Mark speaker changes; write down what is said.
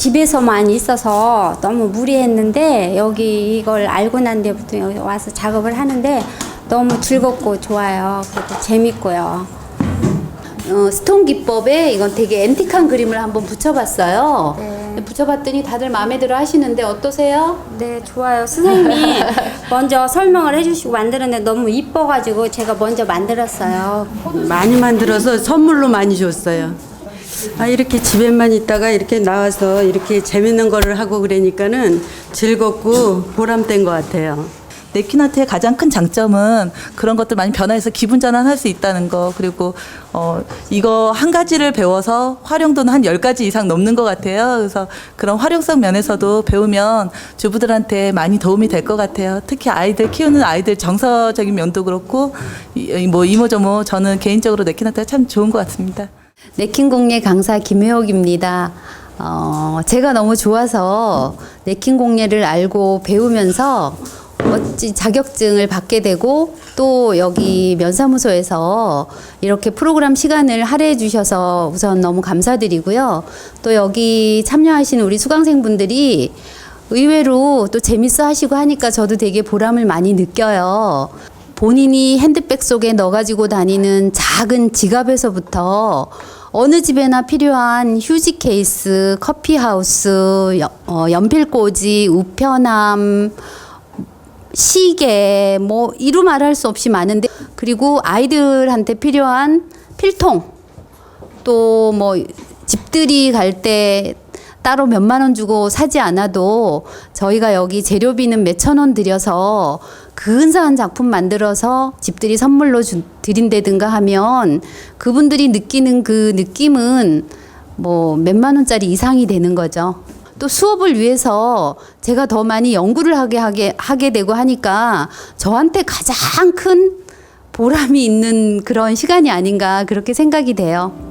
Speaker 1: 집에서만 있어서 너무 무리했는데 여기 이걸 알고 난 뒤부터 여기 와서 작업을 하는데 너무 즐겁고 좋아요. 그리고 재밌고요.
Speaker 2: 어, 스톤 기법에 이건 되게 앤틱한 그림을 한번 붙여봤어요.
Speaker 1: 네.
Speaker 2: 붙여봤더니 다들 마음에 들어 하시는데 어떠세요?
Speaker 1: 네, 좋아요. 선생님이 먼저 설명을 해주시고 만들었는데 너무 이뻐가지고 제가 먼저 만들었어요.
Speaker 3: 많이 만들어서 선물로 많이 줬어요. 아, 이렇게 집에만 있다가 이렇게 나와서 이렇게 재밌는 거를 하고 그러니까는 즐겁고 보람된 것 같아요.
Speaker 4: 네킨아트의 가장 큰 장점은 그런 것들 많이 변화해서 기분 전환할 수 있다는 거 그리고 어 이거 한 가지를 배워서 활용도는 한 열가지 이상 넘는 것 같아요. 그래서 그런 활용성 면에서도 배우면 주부들한테 많이 도움이 될 것 같아요. 특히 아이들 키우는 아이들 정서적인 면도 그렇고 뭐 이모저모 저는 개인적으로 네킨아트가 참 좋은 것 같습니다.
Speaker 2: 네킨 공예 강사 김혜옥입니다. 어, 제가 너무 좋아서 네킨 공예를 알고 배우면서 어찌 자격증을 받게 되고 또 여기 면사무소에서 이렇게 프로그램 시간을 할애해 주셔서 우선 너무 감사드리고요. 또 여기 참여하시는 우리 수강생분들이 의외로 또 재밌어 하시고 하니까 저도 되게 보람을 많이 느껴요. 본인이 핸드백 속에 넣어 가지고 다니는 작은 지갑에서부터 어느 집에나 필요한 휴지 케이스, 커피 하우스, 여- 어, 연필꽂이, 우편함, 시계 뭐 이루 말할 수 없이 많은데 그리고 아이들한테 필요한 필통 또 뭐 집들이 갈때 따로 몇만 원 주고 사지 않아도 저희가 여기 재료비는 몇천 원 들여서 근사한 작품 만들어서 집들이 선물로 주, 드린다든가 하면 그분들이 느끼는 그 느낌은 뭐 몇만 원짜리 이상이 되는 거죠. 또 수업을 위해서 제가 더 많이 연구를 하게 하게 하게 되고 하니까 저한테 가장 큰 보람이 있는 그런 시간이 아닌가 그렇게 생각이 돼요.